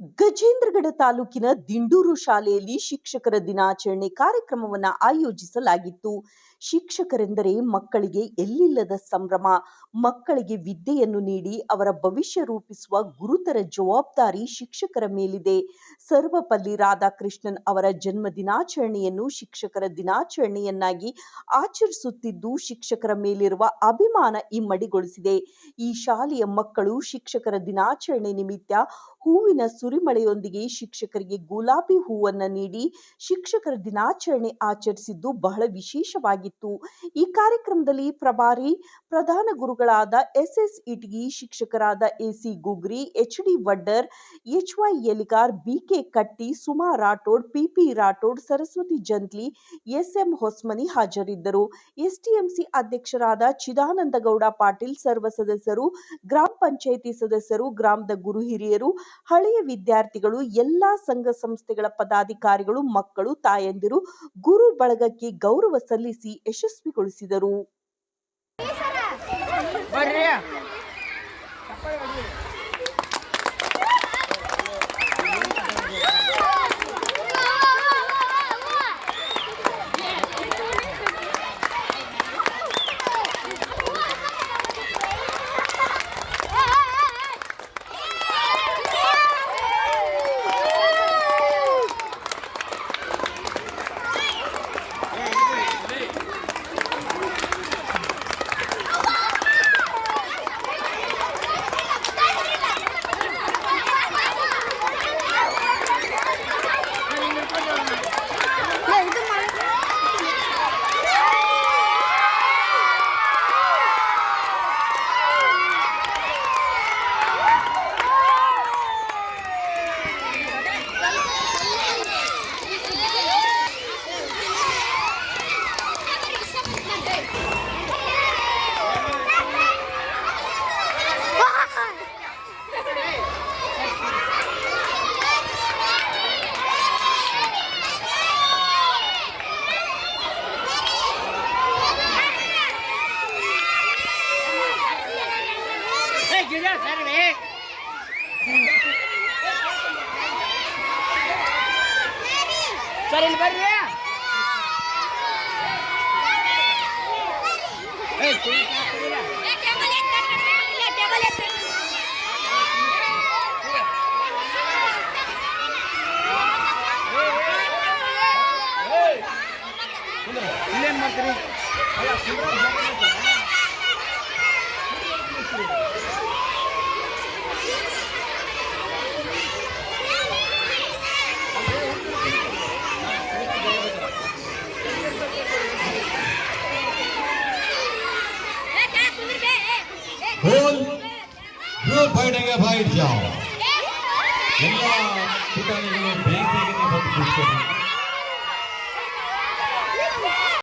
ಗಜೇಂದ್ರಗಡ ತಾಲೂಕಿನ ದಿಂಡೂರು ಶಾಲೆಯಲ್ಲಿ ಶಿಕ್ಷಕರ ದಿನಾಚರಣೆ ಕಾರ್ಯಕ್ರಮವನ್ನ ಆಯೋಜಿಸಲಾಗಿತ್ತು. ಶಿಕ್ಷಕರೆಂದರೆ ಮಕ್ಕಳಿಗೆ ಎಲ್ಲಿಲ್ಲದ ಸಂಭ್ರಮ, ಮಕ್ಕಳಿಗೆ ವಿದ್ಯೆಯನ್ನು ನೀಡಿ ಅವರ ಭವಿಷ್ಯ ರೂಪಿಸುವ ಗುರುತರ ಜವಾಬ್ದಾರಿ ಶಿಕ್ಷಕರ ಮೇಲಿದೆ. ಸರ್ವಪಲ್ಲಿ ರಾಧಾಕೃಷ್ಣನ್ ಅವರ ಜನ್ಮ ದಿನಾಚರಣೆಯನ್ನು ಶಿಕ್ಷಕರ ದಿನಾಚರಣೆಯನ್ನಾಗಿ ಆಚರಿಸುತ್ತಿದ್ದು, ಶಿಕ್ಷಕರ ಮೇಲಿರುವ ಅಭಿಮಾನ ಇಮ್ಮಡಿಗೊಳಿಸಿದೆ. ಈ ಶಾಲೆಯ ಮಕ್ಕಳು ಶಿಕ್ಷಕರ ದಿನಾಚರಣೆ ನಿಮಿತ್ತ ಹೂವಿನ ಸುರಿಮಳೆಯೊಂದಿಗೆ ಶಿಕ್ಷಕರಿಗೆ ಗುಲಾಬಿ ಹೂವನ್ನು ನೀಡಿ ಶಿಕ್ಷಕರ ದಿನಾಚರಣೆ ಆಚರಿಸಿದ್ದು ಬಹಳ ವಿಶೇಷವಾಗಿತ್ತು. ಈ ಕಾರ್ಯಕ್ರಮದಲ್ಲಿ ಪ್ರಭಾರಿ ಪ್ರಧಾನ ಗುರುಗಳಾದ ಎಸ್ ಎಸ್ ಇಟಗಿ, ಶಿಕ್ಷಕರಾದ AC Gugri, H D Waddar, H Y Eligar BK Katti, Suma Rathod PP Rathod, Saraswati Jantli S M Hosmani ಹಾಜರಿದ್ದರು. ಎಸ್ಟಿಎಂಸಿ ಅಧ್ಯಕ್ಷರಾದ ಚಿದಾನಂದ ಗೌಡ ಪಾಟೀಲ್, ಸರ್ವ ಸದಸ್ಯರು, ಗ್ರಾಮ ಪಂಚಾಯಿತಿ ಸದಸ್ಯರು, ಗ್ರಾಮದ ಗುರು ಹಿರಿಯರು ಹಳೆಯ ವಿದ್ಯಾರ್ಥಿಗಳು ಎಲ್ಲಾ ಸಂಘ ಸಂಸ್ಥೆಗಳ ಪದಾಧಿಕಾರಿಗಳು ಮಕ್ಕಳು ತಾಯಂದಿರು ಗುರು ಬಳಗಕ್ಕೆ ಗೌರವ ಸಲ್ಲಿಸಿ ಯಶಸ್ವಿಗೊಳಿಸಿದರು. ಬರ್ರಿ ಏ ಗಿಡ ಸರಿ ಸರಿ ಇಲ್ಲಿ ಬರ್ರಿ ಏ ಕುಳಿತ ಕುಳಿತ. ಇಲ್ಲೇನ್ ಮಾಡ್ತೀರಿ बोल जो फाइटेंगे फाइट जाओ ಎಲ್ಲ ಪುಟಾಣಿಗಳು ಬೇಗ ಬೇಗನೆ ಬಂದು ಕೂತ್ಕೊಳ್ಳಿ